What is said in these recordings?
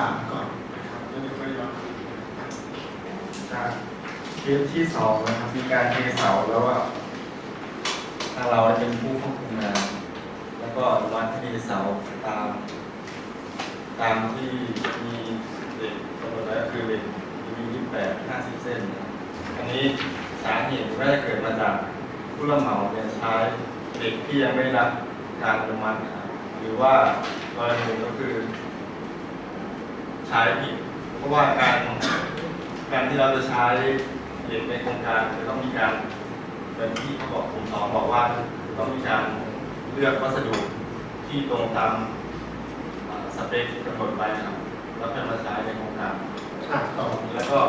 ามก่อนนะครับแล้วเดี๋ยวค่อยย้อนครับเคสที่สองนะครับมีการเทเสาแล้วอะทางเราเป็นผู้ควบคุมงานแล้วก็รัานที่มีเสาตาม ตามที่มีเด็กกำหนดไว้ก็คือเด็กมียี่แปดห้าสิบเส้นอันนี้สาเหตุก็จะเกิดมาจากผู้รับเหมาเนี่ใช้เด็กที่ยังไม่รับการอนุมัติครับหรือว่า กรณีก็คือ ใช้ผิดเพราะว่าการการที่เราจะใช้เด็กในโครงการจะต้องมีการเป็นที่เขาบอกผมสองบอกว่าต้องมีการเลือกวัสดุที่ตรงตามสเปคกำหนดไปนะครับแล้วค่อยมาใช้ในโครงการอะต่อแล้วก็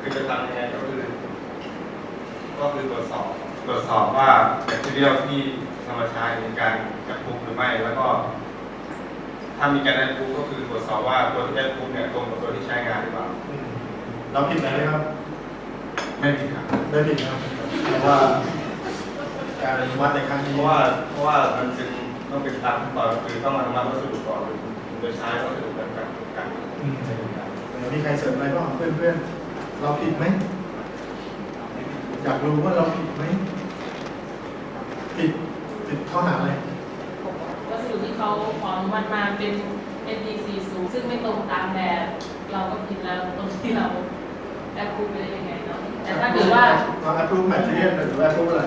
คือจะทำยังไงก็คือก็คือตรวจสอบตรวจสอบว่าแบคทีเรียที่นำมาใช้ในการจับปลุกหรือไม่แล้วก็ ถ้ามีการแอดปุ๊บก็คือตรวจสอบว่าตัวที่แอดปุ๊บเนี่ยตรงกับตัวที่ใช้งานหรือเปล่า อืมเราผิดอะไรไหมครับ ไม่ผิดครับไม่ผิดนะครับเพราะว่า การอนุมัติในครั้งเพนี้ราะว่าเพราะว่ามันเป็นต้องเป็นตามขั้นตอนก็คือต้องอนุมัติวัสดุก่อนหรือถึงจะใช้วัสดุแบบแบบกันอืมมีใครเสริมอะไรบ้างเพื่อนเพื่อนๆ เราผิดไหม อยากรู้ว่าเราผิดไหมผิดผิดข้อหาอะไร วัสดุที่เขาขออนุมัติมาเป็น NDC สูงซึ่งไม่ตรงตามแบบ เราก็ผิดแล้วตรงที่เราแอปพูดไปได้ยังไงเนาะแต่ถ้าเกิดว่าเรา approve material หรือว่า approve อะไร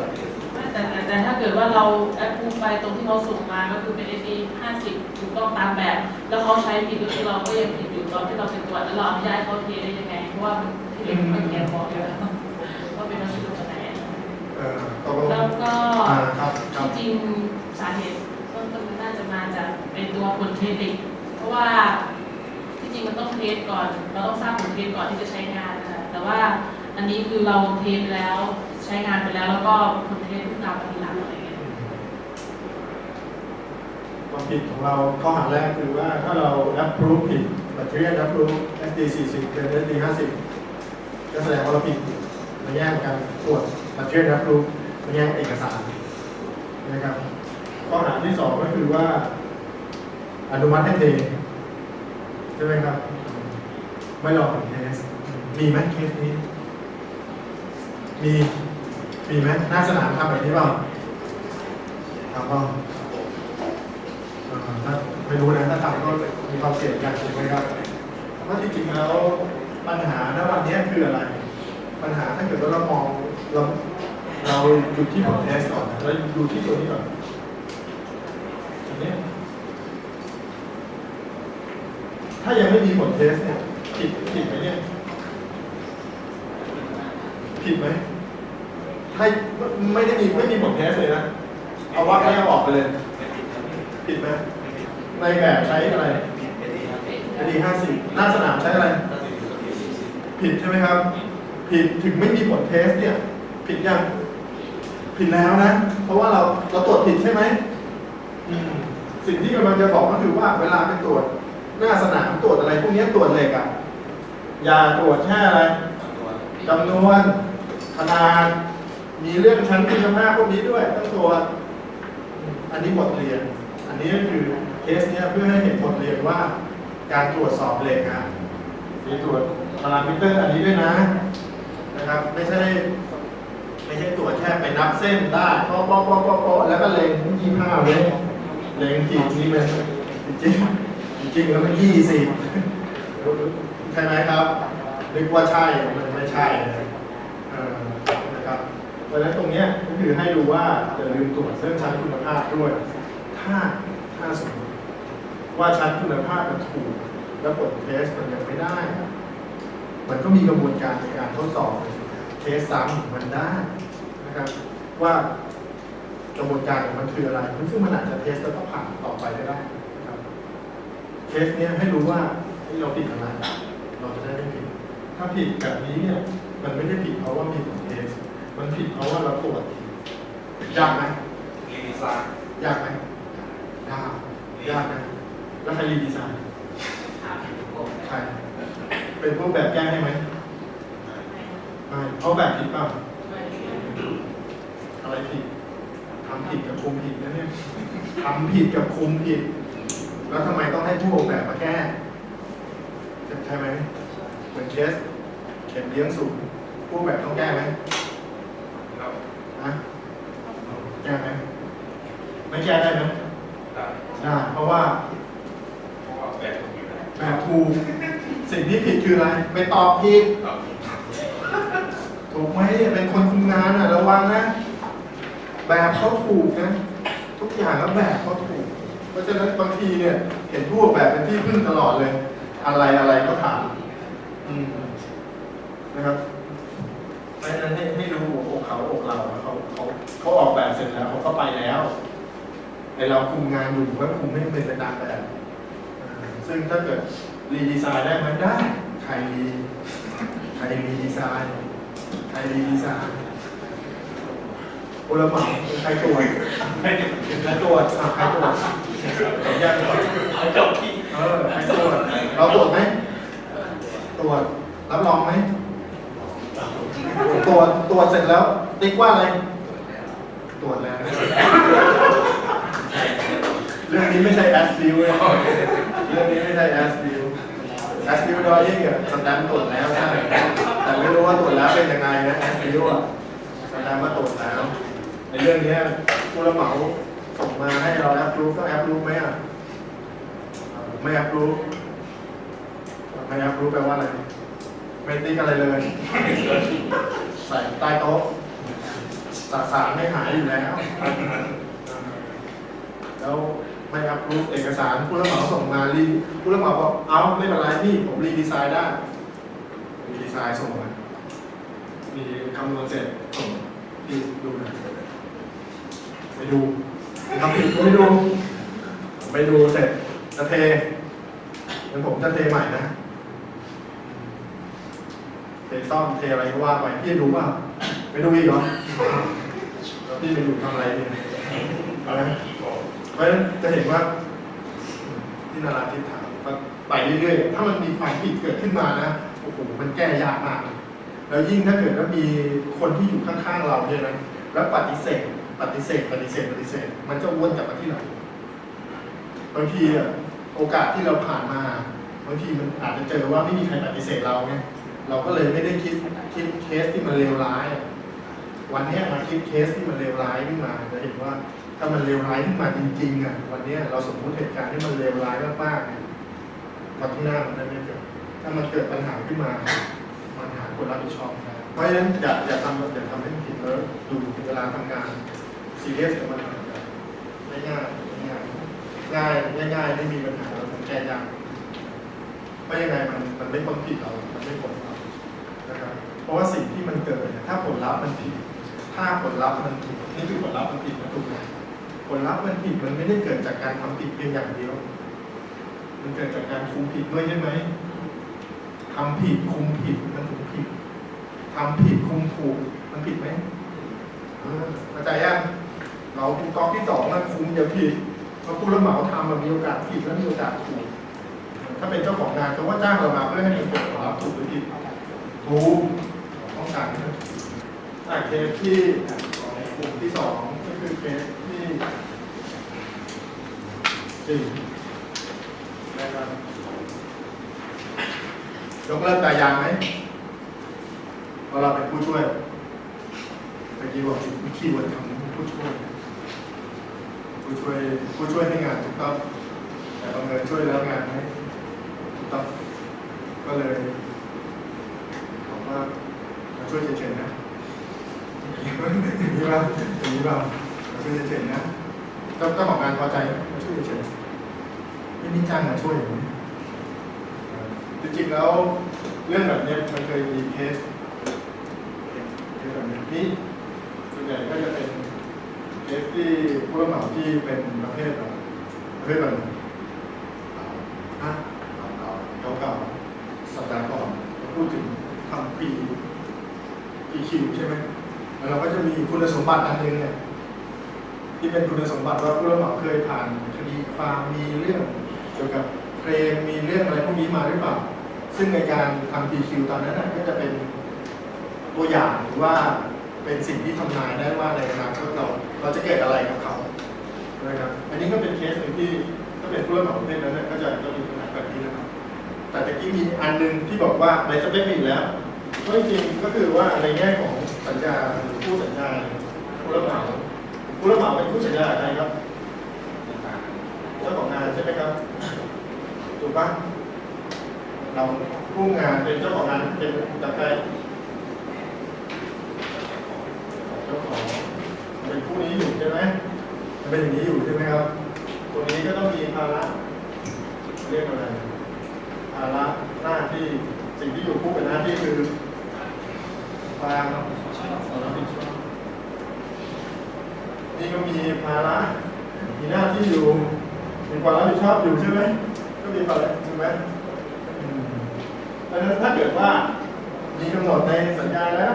แต่แต่แต่ถ้าเกิดว่าเราแอปพูดไปตรงที่เขาส่งมาก็คือเป็น ND 50 ถูกต้องตามแบบ แล้วเขาใช้ผิดก็คือเราก็ยังผิดอยู่ตอนที่เราไปตรวจแล้วเราอนุญาตให้เขาเทได้ยังไงเพราะว่ามันที่เด็กมันแกบอกอยู่แล้วว่าเป็นวัสดุอะไรเอ่อตกลงแล้วก็อ่าครับครับที่จริงสาเหตุต้นต้น มาจะเป็นตัวผลเทสเด็กเพราะว่าที่จริงมันต้องเทสก่อน เราต้องทราบผลเทสก่อนที่จะใช้งานนะคะแต่ว่าอันนี้คือเราเทสไปแล้วใช้งานไปแล้วแล้วก็ผลเทสเพิ่งตามมาทีหลังอะไรเงี้ยความผิดของเราข้อหาแรกคือว่าถ้าเรา approve ผิด material approve SD 40เป็น SD 50ก็แสดงว่าเราผิดในแง่งการตรวจ material approve ในแง่เอกสารนะครับ ข้อหาที่สองก็คือว่า อนุมัติให้เทใช่ไหมครับ ไม่รอผลเทส มีไหมเคสนี้ มีมีไหมหน้าสนามทำแบบนี้เปล่าทำเปล่าถ้าไม่รู้นะถ้าทำก็มีความเสี่ยงกันถูกไหมครับว่าจริงๆแล้วปัญหาณวันนี้คืออะไร ปัญหาถ้าเกิดว่าเรามองเราเราดูที่ผลเทสก่อนนะแล้วดูที่ตัวนี้ก่อน อันนี้ถ้ายังไม่มีผลเทสเนี่ยผิดผิดไหมเนี่ยผิดไหมถ้าไม่ได้มีไม่มีผลเทสเลยนะเอาว่าไม่เอาออกไปเลยผิดไหมในแบบใช้อะไรอดีห้าสิบหน้าสนามใช้อะไร ผิดใช่ไหมครับ ผิดถึงไม่มีผลเทสเนี่ย ผิดยัง ผิดแล้วนะ เพราะว่าเราเราตรวจผิดใช่ไหม สิ่งที่กำลังจะบอกก็คือว่าเวลาไปตรวจหน้าสนามตรวจอะไรพวกนี้ตรวจเหล็กอะอย่าตรวจแค่อะไรจำนวนขนาด มีเรื่องชั้นคุณภาพพวกนี้ด้วยต้องตรวจอันนี้บทเรียน อันนี้ก็คือเคสเนี้ยเพื่อให้เห็นบทเรียนว่า การตรวจสอบเหล็กอะมีตรวจพารามิเตอร์อันนี้ด้วยนะนะครับ ไม่ใช่ไม่ใช่ตรวจแค่ไปนับเส้นได้ป๊อปป๊อปป๊อปป๊อปป๊อปแล้วก็เล็งยี่ห้าเล็ง เลงขีดนี่มันจริงจริงแล้วมันยี่สิบใช่ไหมครับนึกว่าใช่มันไม่ใช่นะเออนะครับเพราะฉะนั้นตรงนี้ก็คือให้ดูว่าอย่าลืมตรวจเรื่องชั้นคุณภาพด้วย ถ้าถ้าสมมติว่าชั้นคุณภาพมันถูก แล้วผลเทสมันยังไม่ได้ มันก็มีกระบวนการในการทดสอบเทสซ้ำมันได้นะครับว่า กระบวนการของมันคืออะไรซึ่งมันอาจจะเทสแล้วก็ผ่านต่อไปได้ได้นะครับเทสเนี้ยให้รู้ว่าที่เราผิดอะไร เราจะได้ไม่ผิด ถ้าผิดแบบนี้เนี่ย มันไม่ได้ผิดเพราะว่ามีผลเทส มันผิดเพราะว่าเราตรวจผิดยากไหมรีดีไซน์ยากไหมยากยากนะแล้วใครรีดีไซน์ใครเป็นพวกแบบแก้ให้ไหมไม่เอาแบบผิดเปล่าอะไรผิด ทำผิดกับคุมผิดนะเนี่ยทำผิดกับคุมผิด แล้วทำไมต้องให้ผู้ออกแบบมาแก้ใช่ไหมเหมือนเคสเข็มเลี้ยงสูงผู้ออกแบบต้องแก้ไหมครับนะแก้ไหมไม่แก้ได้ไหมได้ได้เพราะว่าเพราะว่าแบบถูกอยู่แล้วแบบถูกสิ่งที่ผิดคืออะไร ไปตอบผิดครับถูกไหมเป็นคนคุมงานอะระวังนะ แบบเขาถูกนะทุกอย่างแล้วแบบเขาถูก เพราะฉะนั้นบางทีเนี่ย เห็นผู้ออกแบบเป็นที่พึ่งตลอดเลย อะไรอะไรก็ถามอืมนะครับเพราะฉะนั้นให้ให้ดูหัวอกเขาอกเราเขาเขาเขาออกแบบเสร็จแล้วเขาก็ไปแล้วแต่เราคุมงานอยู่ก็คุมให้มันเป็นไปตามแบบอ่าซึ่งถ้าเกิดรีดีไซน์ได้ไหมได้ ใครรีใครรีดีไซน์ ใครรีดีไซน์โอลหมาใครตรวจใครตรวจอะใครตรวจผมยกก่อนเอาจบที่เออใครตรวจเราตรวจไหมตรวจรับรองไหมตรวจตรวจเสร็จแล้ว ติ๊กว่าอะไร ตรวจแล้ว เรื่องนี้ไม่ใช่แอสบิวเรื่องนี้ไม่ใช่แอสบิวแอสบิวดอยยิ่งอะสแตมตรวจแล้วใช่แต่ไม่รู้ว่าตรวจแล้วเป็นยังไงนะแอสบิวอะสแตมมาตรวจแล้ว ในเรื่องเนี้ยผู้รับเหมาส่งมาให้เราแอปรูฟต้องแอปรูฟไหมอะเอ่อไม่แอปรูฟไม่แอปรูฟแปลว่าอะไรไม่ติ๊กอะไรเลย ใส่ใต้โต๊ะสสารไม่หายอยู่แล้ว แล้วไม่อัพรูปเอกสารผู้รับเหมาส่งมารีผู้รับเหมาบอกเอาไม่เป็นไรพี่ผมรีดีไซน์ได้รีดีไซน์ส่งมามีคำนวณเสร็จส่งพี่ดูหนะ ไปดูทำผิดไม่ดูไปดูเสร็จจะเทงั้นผมจะเทใหม่นะ เทซ่อมเทอะไรก็ว่าไปพี่ดูว่าไปดูอีกเหรอแล้วพี่ไปดูทำอะไรเนี่ยอาไหมเพราะฉะนั้นจะเห็นว่าที่นาราทิถามว่าไปเรื่อยๆ ถ้ามันมีความผิดเกิดขึ้นมานะโอ้โหมันแก้ยากมาก แล้วยิ่งถ้าเกิดว่ามีคนที่อยู่ข้างๆเราเนี่ยนะแล้วปฏิเสธ ปฏิเสธปฏิเสธปฏิเสธ มันจะวนกลับมาที่เราบางทีอะโอกาสที่เราผ่านมาบางทีมันอาจจะเจอว่าไม่มีใครปฏิเสธเราไงเราก็เลยไม่ได้คิดคิดเคสที่มันเลวร้าย วันนี้มาคิดเคสที่มันเลวร้ายขึ้นมาจะเห็นว่าถ้ามันเลวร้ายขึ้นมาจริงๆอะวันนี้เราสมมติเหตุการณ์ที่มันเลวร้ายมากๆเนี่ยวันข้างหน้ามันได้ไม่เกิดถ้ามันเกิดปัญหาขึ้นมามันหาคนรับผิดชอบได้เพราะฉะนั้นอย่าอย่าทำอย่าทำให้มันผิดแล้วดูเวลาทำงาน ซีเรียสกับมันง่ายง่ายง่ายง่ายง่ายไม่มีปัญหาเราแก้ยากเพราะยังไงมันมันไม่พ้นผิดเรา มันไม่พ้นเรานะครับเพราะว่าสิ่งที่มันเกิดเนี่ยถ้าผลลัพธ์มันผิด ถ้าผลลัพธ์มันผิดนี่คือผลลัพธ์มันผิดนะถูกไหมผลลัพธ์มันผิดมันไม่ได้เกิดจากการทำผิดเพียงอย่างเดียว มันเกิดจากการคุมผิดด้วยใช่ไหมทำผิดคุมผิดมันถึงผิดทำผิดคุมถูกมันผิดไหมเข้าใจยัง เรากองที่สองนะคุมอย่าผิดเพราะผู้รับเหมาทำมันมีโอกาสผิดและมีโอกาสถูก ถ้าเป็นเจ้าของงานเขาว่าจ้างเรามาเพื่อให้มันเกิดผลลัพธ์ถูกหรือผิดถูกต้องการให้มันถูกอะเคสที่กลุ่มที่สองก็คือเคสที่สี่นะครับยกเลิกตายางไหมเพราเราเป็นผู้ช่วยเมื่อกี้บอกมีคีย์เวิร์ดคำนี้ผู้ช่วย ผู้ช่วยผู้ช่วยให้งานถูกต้อง แต่บังเอิญช่วยแล้วงานไม่ถูกต้อง ก็เลยบอกว่ามาช่วยเฉยๆนะอย่างนี้ป่ะอย่างนี้ป่ะมาช่วยเฉยๆนะเจ้าเจ้าของงานพอใจมาช่วยเฉยๆไม่มีจ้างมาช่วยอย่างนี้จริงๆแล้วเรื่องแบบนี้มันเคยมีเคสเคสแบบนี้ใหญ่ก็จะเป็นเคส ที่ผู้รับเหมาที่เป็นประเภทแบบประเภทแบบอะเก่าเก่าสัปดาห์ก่อนเราพูดถึงทำปี PQ ใช่ไหมแล้วเราก็จะมีคุณสมบัติอันหนึ่งเนี่ยที่เป็นคุณสมบัติว่าผู้รับเหมาเคยผ่านคดีความมีเรื่องเกี่ยวกับเคลมมีเรื่องอะไรพวกนี้มาหรือเปล่า ซึ่งในการทำ PQ ตอนนั้นนะก็จะเป็นตัวอย่างหรือว่า เป็นสิ่งที่ทำนายได้ว่าในอนาคตเราเราจะเกิดอะไรกับเขานะครับอันนี้ก็เป็นเคสหนึ่งที่ถ้าเป็นผู้รับเหมาประเภทนั้นเนยก็จะจะมีปัญหาแบบนี้นะครับ แต่ตะกี้มีอันหนึงที่บอกว่าในสเปคมีแล้วก็จริงก็คือว่าในแง่ของสัญญาหรือผู้สัญญาผู้รับเหมาผู้รับเหมาเป็นผู้สัญญากับใครครับเจ้าของงานใช่ไหมครับถูกปะเราผู้งานเป็นเจ้าของงานเป็นกับใครเจ้า ของเป็นผู้นี้อยู่ใช่ไหมเป็นอย่างนี้อยู่ใช่ไหมครับ ตัวนี้ก็ต้องมีภาระเรียกอะไรภาระหน้าที่สิ่งที่อยู่คู่กับหน้าที่คือความรับผิดชอบนี่ก็มีภาระมีหน้าที่อยู่มีความรับผิดชอบอยู่ใช่ไหมก็มีภาระใช่ไหมอืมดังนั้นถ้าเกิดว่ามีกำหนดในสัญญาแล้ว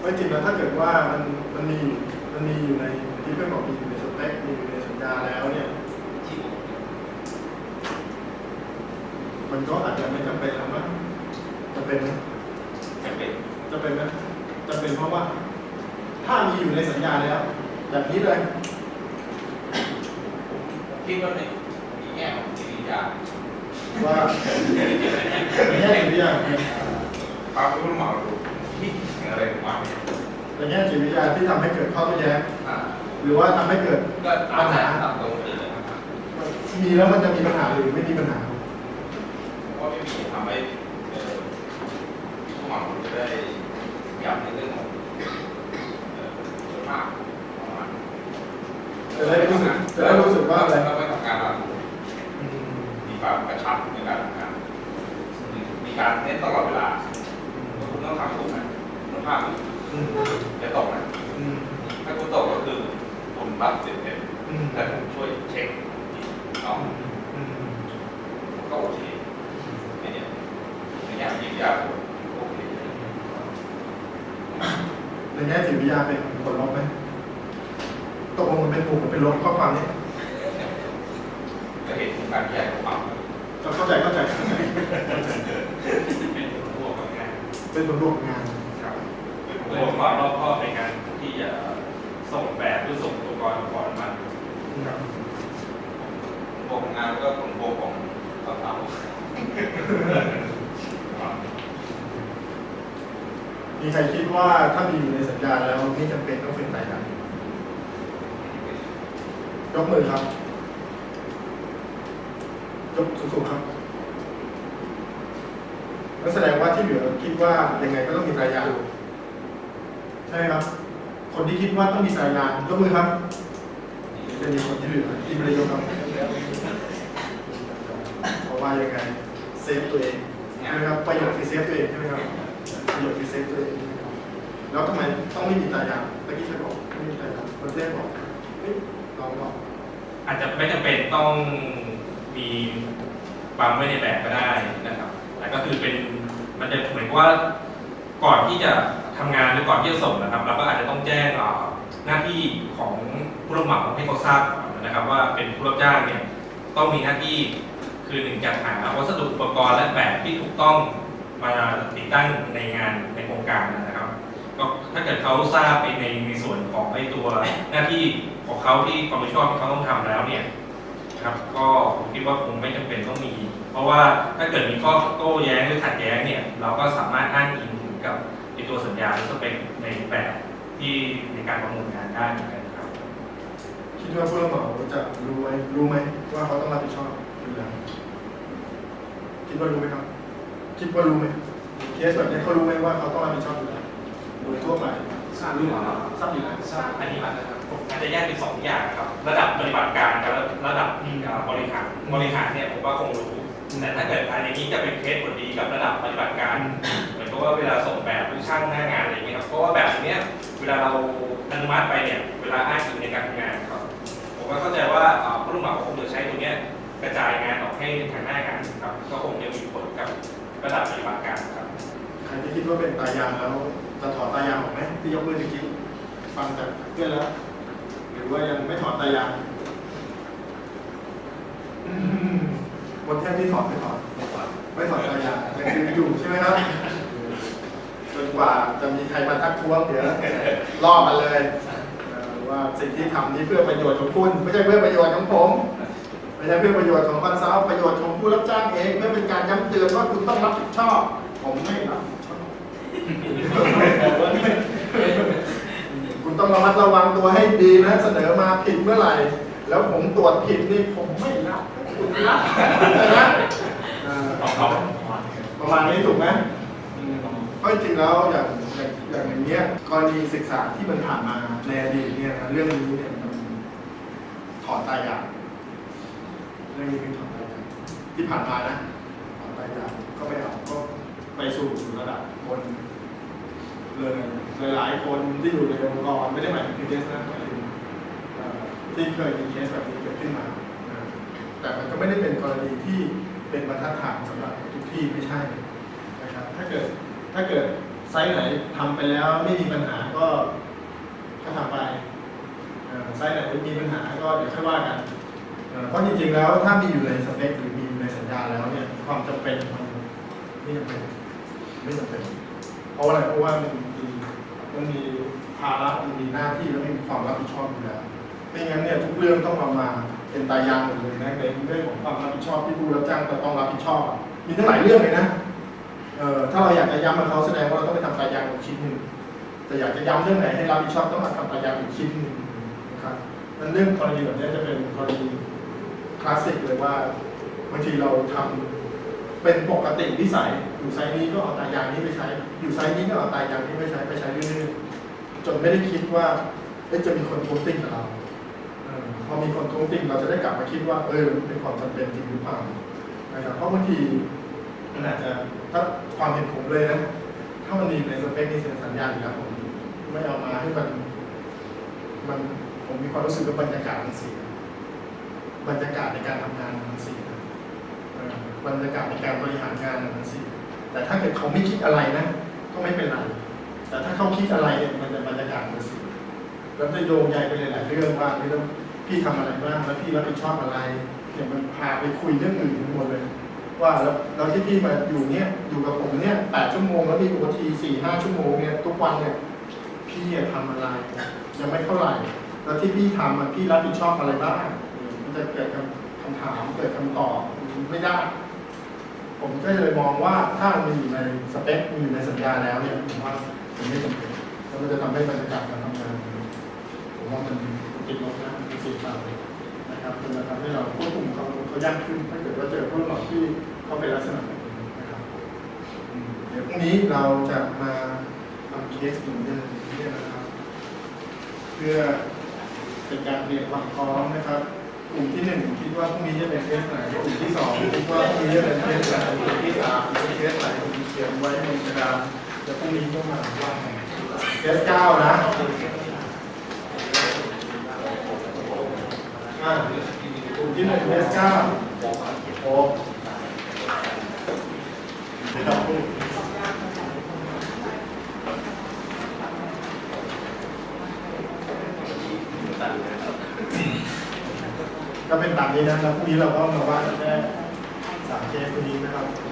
ไม่จริงนะถ้าเกิดว่ามันมันมีอยู่มันมีอยู่ในที่เพื่อนบอกมีอยู่ในสเปคมีอยู่ในสัญญาแล้วเนี่ย มันก็อาจจะไม่จำเป็นแล้วมั้งจำเป็นไหมจะเป็นจำเป็นไหมจำเป็นเพราะว่า ถ้ามีอยู่ในสัญญาแล้ว แบบนี้เลยคิดว่าในมีแง่ของจิตวิทยาว่าในแง่จิตวิทยาความรู้เหมาดู ที่อะไรของมันในแง่จิตวิทยาที่ทำให้เกิดข้อโต้แย้งอ่าหรือว่าทำให้เกิดก็ตามแต่ตามตรงเลยนะครับมีแล้วมันจะมีปัญหาหรือไม่มีปัญหา เพราะไม่มีทำให้เอ่อผู้เหมาจะได้ย้ำในเรื่องของเอ่อคุณภาพของมันจะได้รู้สึกจะได้รู้สึกว่าอะไร แล้วไม่ต้องการรับรู้ อืม มีความกระชับในการทำงานมีการเน้นตลอดเวลาว่าคุณต้องทำถูกนะคุณภาพ อืม จะตกนะ อืม ถ้าคุณตกก็คือคุณ รับสิทธิ์เต็มอืมแต่ผมช่วยเช็คเนาะอืมก็โอเคไอ้เนี่ยในแง่ยิบยาโอเคในแง่จิตวิทยาเป็นผลลบไหมตกลงมันเป็นบวกหรือเป็นลบข้อความนี้ก็เห็นการแยกของความก็เข้าใจเข้าใจเข้าใจเป็นพวกของงานเป็นผลบวกงานครับเป็นพวกความรอบคอบในการที่จะ ส่งแบบหรือส่งอุปกรณ์ก่อนมันพวกงานก็ของพวกของต่ามีใครคิดว่าถ้ามีอยู่ในสัญญาแล้วไม่จำเป็นต้องเป็นไตรลักษณ์ยกมือครับ ยกสูงๆครับนั่นแสดงว่าที่เหลือคิดว่ายังไงก็ต้องมีไตรลักษณ์ใช่ไหมครับ คนที่คิดว่าต้องมีไตรลักษณ์ยกมือครับจะมีคนที่เหลือที่ไม่ได้ยกครับเพราะว่ายังไงเซฟตัวเองใช่ไหมครับประโยชน์คือเซฟตัวเองใช่ไหมครับประโยชน์คือเซฟตัวเองแล้วทำไมต้องไม่มีไตรลักษณ์ตะกี้ใครบอกไม่มีตรลักษณ์คนแรกบอกเฮ้ยลองบอกอาจจะไม่จำเป็นต้องมีปั๊มไว้ในแบบก็ได้นะครับแต่ก็คือเป็นมันจะเหมือนว่าก่อนที่จะ ทำงานหรือก่อนที่จะส่งนะครับ เราก็อาจจะต้องแจ้งหน้าที่ของผู้รับเหมาให้เขาทราบนะครับ ว่าเป็นผู้รับจ้างเนี่ยต้องมีหน้าที่คือหนึ่งจัดหาวัสดุอุปกรณ์และแบบที่ถูกต้องมาติดตั้งในงานในโครงการนะครับก็ถ้าเกิดเขาทราบไปในในส่วนของไอ้ตัวหน้าที่ของเขาที่ความรับผิดชอบที่เขาต้องทำแล้วเนี่ยครับก็ผมคิดว่าคงไม่จำเป็นต้องมี เพราะว่าถ้าเกิดมีข้อโต้แย้งหรือขัดแย้งเนี่ยเราก็สามารถอ้างอิงถึงกับ ไอ้ตัวสัญญาหรือสเปคในแบบที่ในการประมูลงานได้เหมือนกันครับ คิดว่าผู้รับเหมาจะรู้ไหมรู้ไหมว่าเขาต้องรับผิดชอบอยู่แล้วคิดว่ารู้ไหมครับ คิดว่ารู้ไหมเคสแบบนี้เขารู้ไหมว่าเขาต้องรับผิดชอบอยู่แล้วโดยทั่วไปทราบหรือเปล่าทราบอยู่แล้วทราบอันนี้อาจจะอาจจะแยกเป็นสองอย่างครับ ระดับปฏิบัติการกับระดับอ่าบริหารบริหารเนี่ยผมว่าคงรู้แต่ถ้าเกิดภายในนี้จะเป็นเคสผลดีกับระดับปฏิบัติการ เหมือนกับว่าเวลาส่งแบบหรือช่างหน้างานอะไรอย่างเงี้ยครับเพราะว่าแบบเนี้ยเวลาเราอนุมัติไปเนี่ยเวลาอ้างอิงในการทำงานครับผมก็เข้าใจว่าอ่าผู้รับเหมาคงจะใช้ตัวเนี้ยกระจายงานออกให้ทางหน้างานครับก็คงจะมีผลกับระดับปฏิบัติการครับใครที่คิดว่าเป็นตายางแล้วจะถอดตายางออกไหมที่ยกมือตะกี้ฟังจากเพื่อนแล้วหรือว่ายังไม่ถอดตายางอืมคนแทบที่ถอดไม่ถอดไม่ถอดตายางยังคืออยู่ใช่ไหมครับจน กว่าจะมีใครมาทักท้วงเดี๋ยวล่อกันเลยว่าสิ่งที่ทำนี้เพื่อประโยชน์ของคุณ ไม่ใช่เพื่อประโยชน์ของผมไม่ใช่เพื่อประโยชน์ของคอนซัลท์ประโยชน์ของผู้รับจ้างเองเพื่อเป็นการย้ำเตือนว่าคุณต้องรับผิดชอบ ผมไม่รับผิดชอบคุณต้องระมัดระวังตัวให้ดีนะ เสนอมาผิดเมื่อไหร่ แล้วผมตรวจผิดนี่ผมไม่รับคุณรับนะประมาณนี้ถูกไหม ราะจริงแล้วอย่างอย่างอย่างอย่างเนี้ยกรณีศึกษาที่มันผ่านมาในอดีตเนี่ยนะเรื่องนี้เนี่ยมันถอนตายากเรื่องนี้เป็นถอนตายากที่ผ่านมานะถอนตายากก็ไม่เอาก็ไปสู่ระดับคนเลยหลายๆคนที่อยู่ในองค์กรไม่ได้หมายถึงเคสนะหมายถึงเอ่อที่เคยมีเคสแบบนี้เกิดขึ้นมานะแต่มันก็ไม่ได้เป็นกรณีที่เป็นบรรทัดฐานสำหรับทุกที่ไม่ใช่นะครับถ้าเกิด ถ้าเกิดไซต์ไหนทำไปแล้วไม่มีปัญหาก็ก็ทำไปไซต์ไหนมีปัญหาก็เดี๋ยวค่อยว่ากันเพราะจริงๆแล้วถ้ามีอยู่ในสเปคหรือมีในสัญญาแล้วเนี่ยความจำเป็นมันไม่จำเป็นไม่จำเป็นเพราะอะไรเพราะว่ามันมีมันมีภาระมันมีหน้าที่แล้วมีความรับผิดชอบอยู่แล้วไม่งั้นเนี่ยทุกเรื่องต้องเอามาเป็นตายางหมดเลยนะในเรื่องของความรับผิดชอบที่ผู้รับจ้างจะต้องรับผิดชอบ มีทั้งหลายเรื่องเลยนะ ถ้าเราอยากจะย้ำกับเขาแสดงว่าเราต้องไปทำตายางอีกชิ้นหนึ่งแต่อยากจะย้ำเรื่องไหนให้รับผิดชอบต้องมาทำตายางอีกชิ้นหนึ่งนะครับนั่นเรื่องกรณีแบบนี้จะเป็นกรณีคลาสสิกเลยว่าบางทีเราทำเป็นปกติวิสัยอยู่ไซนี้ก็เอาตายางนี้ไปใช้ อยู่ไซนี้ก็เอาตายางนี้ไปใช้ไปใช้เรื่อยๆจนไม่ได้คิดว่าจะมีคนท้วงติงกับเราพอมีคนท้วงติงเราจะได้กลับมาคิดว่าเออเป็นความจำเป็นจริงหรือเปล่านะครับเพราะบางที มันอาจจะถ้าความเห็นผมเลยนะ ถ้ามันมีในสเปคในเซ็นสัญญาอยู่แล้วผมไม่เอามาให้มัน มันผมมีความรู้สึกว่าบรรยากาศมันเสียบรรยากาศในการทำงานมันเสียบรรยากาศในการบริหารงานมันสิแต่ถ้าเกิดเขาไม่คิดอะไรนะก็ไม่เป็นไรแต่ถ้าเขาคิดอะไรเนี่ยมันจะบรรยากาศมันสิแล้วจะโยงใยไปหลายๆเรื่องว่าเรื่องพี่ทำอะไรบ้างแล้วพี่รับผิดชอบอะไรเนี่ยมันพาไปคุยเรื่องอื่นทั้งหมดเลย ว่าแล้วแล้วที่พี่มาอยู่เนี่ยอยู่กับผมเนี่ยแปดชั่วโมงแล้วมีปกติสี่ห้าชั่วโมงเนี่ยทุกวันเนี่ยพี่อะทำอะไรยังไม่เท่าไหร่ แล้วที่พี่ทำอะพี่รับผิดชอบอะไรบ้างมันจะเกิดคำคำถามเกิดคำตอบไม่ได้ ผมก็เลยมองว่าถ้ามันอยู่ในสเปคมันอยู่ในสัญญาแล้วเนี่ยผมว่ามันไม่จำเป็นแล้วมันจะทำให้บรรยากาศการทำงานผมว่ามันติดลบนะมันเสียเปล่า นะครับนจะทำให้เราควบคุมเขาเขายากขึ้นถ้าเกิดว่าเจอผู้รับเหมาที่เขาเป็นลักษณะแบบนี้นะครับเดี๋ยวพรุ่งนี้เราจะมาทำเคสเหมือนเดิมเนี่ยนะครับ เพื่อเป็นการเตรียมความพร้อมนะครับกลุ่มที่หนึ่งคิดว่าพรุ่งนี้จะเป็นเคสไหนกลุ่มที่สองคิดว่าพรุ่งนี้จะเป็นเคสไหนกลุ่มที่สามเป็นเคสไหนผมเขียนไว้บนกระดาษเดี๋ยวพรุ่งนี้ก็มาว่าเคสเก้านะ อะกลุ่มที่หนึ่งเคสเก้าโอ้ไม่ต้องพูดก็เป็นตามนี้นะครับพรุ่งนี้เราก็มาว่ากันแค่สามเคสตัวนี้นะครับ